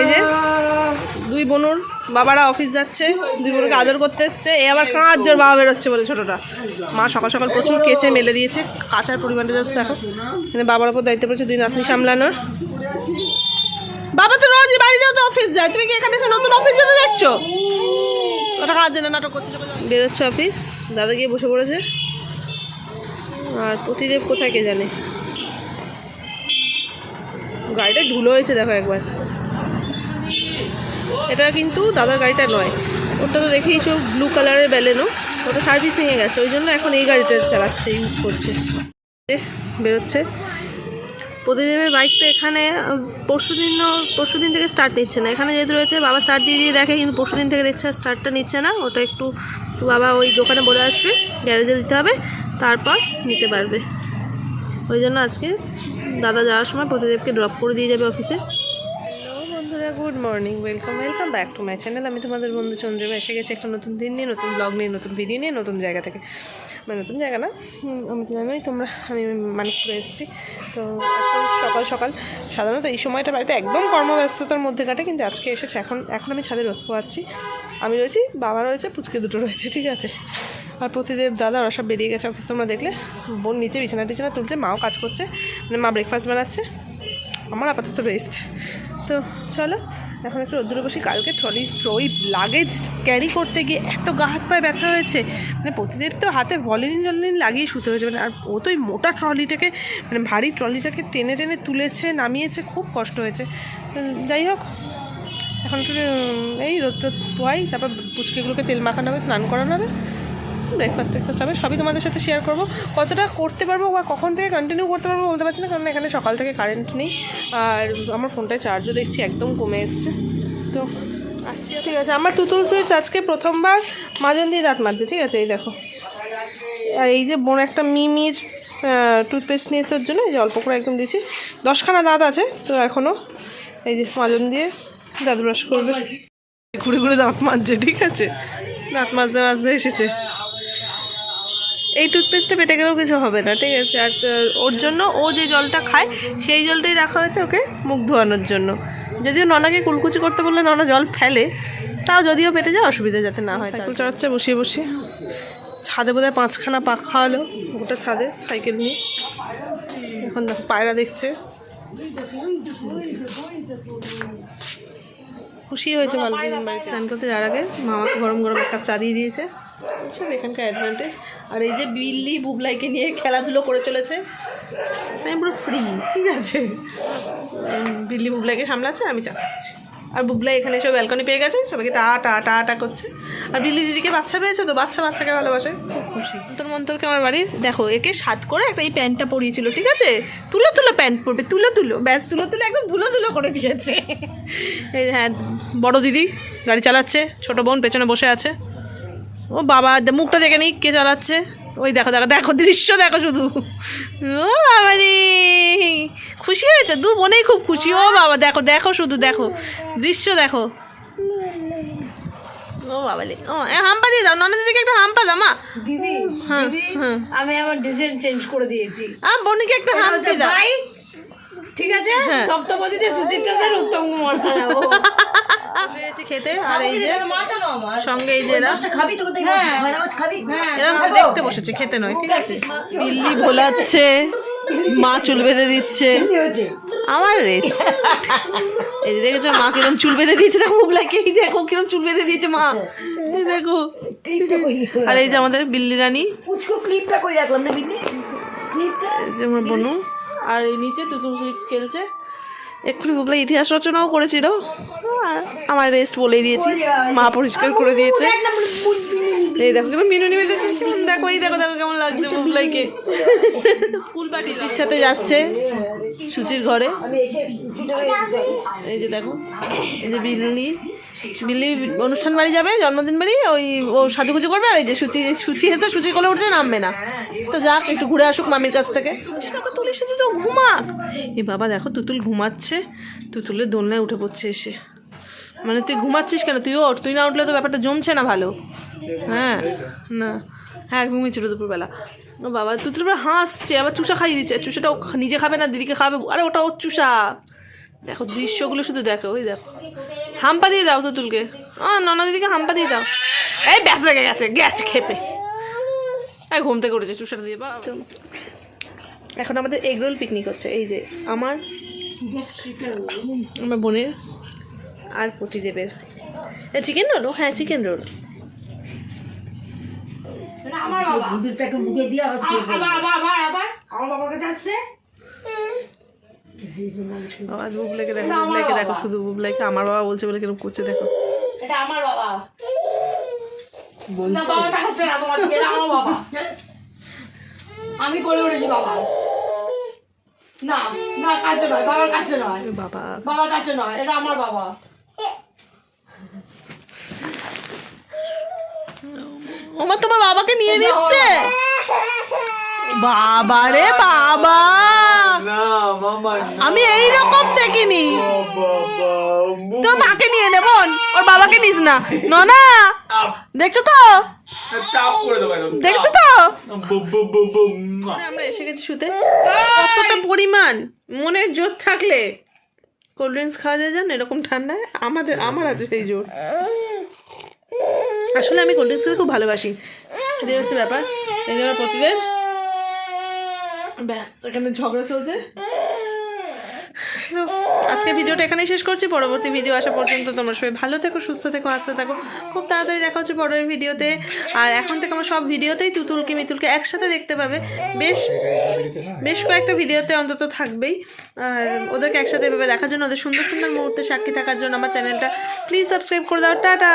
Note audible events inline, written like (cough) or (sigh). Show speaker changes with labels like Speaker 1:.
Speaker 1: এই যে, দুই বোনুর বাবারা অফিস যাচ্ছে, দুই বোনকে আদর করতে এসছে। এ আবার কাঁচ জোর বাবা বেরোচ্ছে বলে ছোটটা। মা সকাল সকাল প্রচুর কেচে মেলে দিয়েছে, কাঁচার পরিমাণটা যাচ্ছে দেখো। এখানে বাবার ওপর দায়িত্ব পড়েছে দুই নাতনি সামলানোর। বাবা, তো রোজই বাড়িতে তো অফিস যায়। তুমি কি এখানে এসে নতুন অফিস যেতে দেখছ? ওটা কাজ জন্য নাটক করছে বেরোচ্ছে অফিস দাদা গিয়ে বসে পড়েছে। আর প্রতিদেব কোথায় কে জানে? গাড়িটা ধুলো হয়েছে, দেখো একবার। এটা কিন্তু দাদার গাড়িটা নয়। ওটা তো দেখেইছো ব্লু কালারের ব্যালেনো ওটা সার্ভিসিংয়ে গেছে। ওই জন্য এখন এই গাড়িটা চালাচ্ছে ইউজ করছে। বেরোচ্ছে। প্রতিদেবের বাইকটা এখানে পরশু দিনও পরশু দিন থেকে স্টার্ট নিচ্ছে না। এখানে যেহেতু রয়েছে, বাবা স্টার্ট দিয়ে দিয়ে দেখে, কিন্তু পরশু দিন থেকে দেখছে আর স্টার্টটা নিচ্ছে না। ওটা একটু বাবা ওই দোকানে বলে আসবে গ্যারেজে দিতে হবে। তারপর নিতে পারবে। ওই জন্য আজকে দাদা যাওয়ার সময় প্রতিদেবকে ড্রপ করে দিয়ে যাবে অফিসে বন্ধুরা good morning welcome welcome back to my channel আমি তোমাদের বন্ধু চন্দ্রিমা, এসে গেছি একটা নতুন দিন নিয়ে, নতুন ব্লগ নিয়ে, নতুন ভিডিও নিয়ে, নতুন জায়গা থেকে। মানে নতুন জায়গা না আমি তো জানোই তোমরা, আমি মানিকপুরে এসেছি। তো এখন সকাল সকাল, সাধারণত এই সময়টা বাড়িতে একদম কর্মব্যস্ততার মধ্যে কাটে, কিন্তু আজকে এসেছে, এখন এখন আমি ছাদে রোদ পোয়াচ্ছি আমি রয়েছি, বাবা রয়েছে, পুচকে দুটো রয়েছে, ঠিক আছে। আর প্রতিদেব দাদা, ওরা সব বেরিয়ে গেছে অফিস তোমরা দেখলে। বোন নিচে বিছানা টিছানা তুলছে, মাও কাজ করছে মানে মা ব্রেকফাস্ট বানাচ্ছে। আমার আপাতত রেস্ট তো চলো, এখন একটু রোদ্দুরে বসি। কালকে ট্রলি ওই লাগেজ ক্যারি করতে গিয়ে এত গা হাত পায়ে ব্যথা হয়েছে। মানে প্রতিদের তো হাতে ভলিন টলিন লাগিয়ে শুতে হয়েছে। মানে আর ও তো ওই মোটা ট্রলিটাকে মানে ভারী ট্রলিটাকে টেনে টেনে তুলেছে, নামিয়েছে, খুব কষ্ট হয়েছে। যাই হোক, এখন একটু এই রোদ রোদ পোয়াই, তারপর পুচকেগুলোকে তেল মাখানো হবে, স্নান করানো হবে। ব্রেকফাস্ট টেকফাস্ট হবে। সবই তোমাদের সাথে শেয়ার করব। কতটা করতে পারব বা কখন থেকে কন্টিনিউ করতে পারব বলতে পারছি না, কারণ এখানে সকাল থেকে কারেন্ট নেই। আর আমার ফোনটায় চার্জও দেখছি একদম কমে এসছে। তো আসছি। ঠিক আছে, আমার তুতুল সুইচ আজকে প্রথমবার মাজন দিয়ে দাঁত মারছে ঠিক আছে? এই দেখো। আর এই যে বোন একটা মিমির টুথপেস্ট নিয়ে এসে ওর জন্য, এই যে অল্প করে একদম দিয়েছি। দশখানা দাঁত আছে, তো এখনও এই যে মাজন দিয়ে দাঁত ব্রাশ করবে। ঘুরে ঘুরে দাঁত মাজছে, ঠিক আছে? দাঁত মাজতে মাজতে এসেছে। এই টুথপেস্টটা পেটে গেলেও কিছু হবে না ঠিক আছে? আর ওর জন্য ও যে জলটা খায় সেই জলটাই রাখা হয়েছে ওকে মুখ ধোয়ানোর জন্য। যদিও ননাকে কুলকুচি করতে বললে ননা জল ফেলে তাও যদিও পেটে যায় অসুবিধা যাতে না হয় সাইকেল চালাচ্ছে বসিয়ে বসিয়ে। ছাদে বোধহয় পাঁচখানা পাখা হলো ওটা ছাদে সাইকেল নিয়ে। এখন দেখো পায়রা দেখছে। খুশি হয়েছে ভালো বাড়ি স্নান করতে যাওয়ার আগে। মামাকে গরম গরম এক কাপ চা দিয়ে দিয়েছে। সব এখানকার অ্যাডভান্টেজ আর এই যে বিল্লি বুবলাইকে নিয়ে খেলাধুলো করে চলেছে। আমি পুরো ফ্রি ঠিক আছে? বিল্লি বুবলাইকে সামলাচ্ছে, আমি চালাচ্ছি। আর বুবলাই এখানে এসে ব্যালকনি পেয়ে গেছে, সবাইকে টা টা টা টা করছে। আর বিল্লি দিদিকে বাচ্চা পেয়েছে তো, বাচ্চা বাচ্চাকে ভালোবাসে। খুব খুশি। অন্তর মন্তরকে আমার বাড়ির, দেখো, একে সাত করে একটা এই প্যান্টটা পরিয়েছিল, ঠিক আছে? তুলো তুলো প্যান্ট পরবে, তুলো তুলো, ব্যাস, তুলো তুলো একদম ধুলো ধুলো করে দিয়েছে। এই হ্যাঁ বড় দিদি গাড়ি চালাচ্ছে, ছোট বোন পেছনে বসে আছে। ও বাবা মুখটা দেখে নিই কে চালাচ্ছে? ওই দেখো দেখো দেখো দৃশ্য দেখো শুধু। ও বাবা রে খুশি হয়েছে? দু বোনেই খুব খুশি। ও বাবা দেখো দেখো শুধু দেখো। দৃশ্য দেখো। ও বাবা রে ও হাম্পা দিয়ে দাও ননদ দিদিকে একটা হাম্পা দাও মা।
Speaker 2: দিদি
Speaker 1: হ্যাঁ, হ্যাঁ।
Speaker 2: আমি আমার ডিজাইন চেঞ্জ করে দিয়েছি।
Speaker 1: আ বোনকে একটা হাম্পি দাও।
Speaker 2: ঠিক আছে?
Speaker 1: হ্যাঁ।
Speaker 2: সপ্তপদীতে সুচিত্রা স্যার উত্তম কুমার সাজাবো (laughs)
Speaker 1: পেয়েছি খেতে আর এই যে সঙ্গে এই যে এরা
Speaker 2: খাবি হ্যাঁ।
Speaker 1: এরকম দেখতে বসেছে খেতে নয় ঠিক আছে। বিল্লি ভোলাচ্ছে মা চুল বেঁধে দিচ্ছে। আমার রেস। এই যে দেখেছ মা কিরম চুল বেঁধে দিয়েছে দেখো মুগলাকে এই দেখো কিরম চুল বেঁধে দিয়েছে মা। এই দেখো। আর এই যে আমাদের বিল্লি রানী।
Speaker 2: ক্লিপটা কই রাখলাম না বিনি
Speaker 1: এই যে আমার বনু। আর এই নিচে তুতুল সুইটস খেলছে। এক্ষুনি বুবলা ইতিহাস রচনাও করেছিল। আর আমার রেস্ট বলেই দিয়েছি। মা পরিষ্কার করে দিয়েছে। এই দেখো কেমন বেঁধেছে কেমন দেখো এই দেখো দেখো কেমন লাগছে বুবলাইকে স্কুল পার্টির সাথে যাচ্ছে সুচির ঘরে। এই যে দেখো এই যে বিল্লি। বিল্লি অনুষ্ঠান বাড়ি যাবে জন্মদিন বাড়ি ওই ও সাজুগুজু করবে আর এই যে সুচি সুচি এসে সুচি কোলে উঠতে নামবে না। তো যাক একটু ঘুরে আসুক মামির কাছ থেকে। টাকা তুলির সাথে তো ঘুমাক। এ বাবা দেখো তুতুল ঘুমাচ্ছে। তুতুলের দোলনায় উঠে পড়ছে এসে। মানে তুই ঘুমাচ্ছিস কেন? তুই ওঠ, তুই না উঠলে তো ব্যাপারটা জমছে না ভালো। হ্যাঁ না। হ্যাঁ ঘুমিয়েছিল দুপুরবেলা। ও বাবা তুতুল এবার হাসছে, আবার চুষা খাইয়ে দিচ্ছে। চুষাটা নিজে খাবে না, দিদিকে খাবে। আরে ওটা ওর চুষা। দেখো, দৃশ্যগুলো শুধু দেখো, ওই দেখো। হাম্পা দিয়ে দাও তুতুলকে আ ননা দিদিকে হাম্পা দিয়ে দাও। এই ব্যাস রেগে গেছে গেছে খেপে। এই ঘুম থেকে উঠেছে চুষাটা দিয়ে বা এখন আমাদের এগরোল পিকনিক হচ্ছে। এই যে, আমার আমার বোনের আর পতিদেবের চিকেন রোল হ্যাঁ চিকেন রোল
Speaker 2: আমার বাবা। দুধটাকে মুখে দিয়ে আবার আবার আবার আবার আবার। আমার বাবার কাছে আসছে
Speaker 1: বাবা বুবলাকে দেখো বুবলাকে দেখো শুধু বুবলাকে আমার বাবা বলছে বলে কীরকম করছে দেখো।
Speaker 2: এটা আমার বাবা। না বাবা দেখাচ্ছে না তোমার এটা আমার বাবা। আমি করে উঠেছি বাবা। না না কাছে নয় বাবার কাছে নয়।
Speaker 1: বাবা।
Speaker 2: বাবার কাছে নয় এটা আমার বাবা।
Speaker 1: ওমা তোমার বাবাকে নিয়ে নিচ্ছে? বাবা। রে বাবা
Speaker 3: না।
Speaker 1: আমি এই রকম দেখিনি
Speaker 3: বাবা
Speaker 1: তো মাকে নিয়ে নে বোন। ওর বাবাকে নিস না। ননা দেখছ তো? দেখছ তো। আমরা এসে গেছি শুতে। কতটা পরিমাণ। মনের জোর থাকলে। কোল্ড ড্রিঙ্কস খাওয়া যায় জানো এরকম ঠান্ডায়। আমাদের আমার আছে সেই জোর। আসলে আমি কোল্ড ড্রিঙ্কস খুব ভালোবাসি। এটাই হচ্ছে ব্যাপার। এই জন্য প্রতিদিন ব্যাস, এখানে ঝগড়া চলছে। আজকে ভিডিওটা এখানেই শেষ করছি। পরবর্তী ভিডিও আসা পর্যন্ত তোমরা সবাই ভালো থেকো, সুস্থ থেকো হাসতে থাকো। খুব তাড়াতাড়ি দেখা হচ্ছে পরের ভিডিওতে। আর এখন থেকে আমার সব ভিডিওতেই তুতুলকে মিতুলকে একসাথে দেখতে পাবে। বেশ বেশ কয়েকটা ভিডিওতে অন্তত থাকবেই। আর ওদেরকে একসাথে এভাবে দেখার জন্য, ওদের সুন্দর সুন্দর মুহূর্তে সাক্ষী থাকার জন্য আমার চ্যানেলটা প্লিজ সাবস্ক্রাইব করে দাও। টাটা!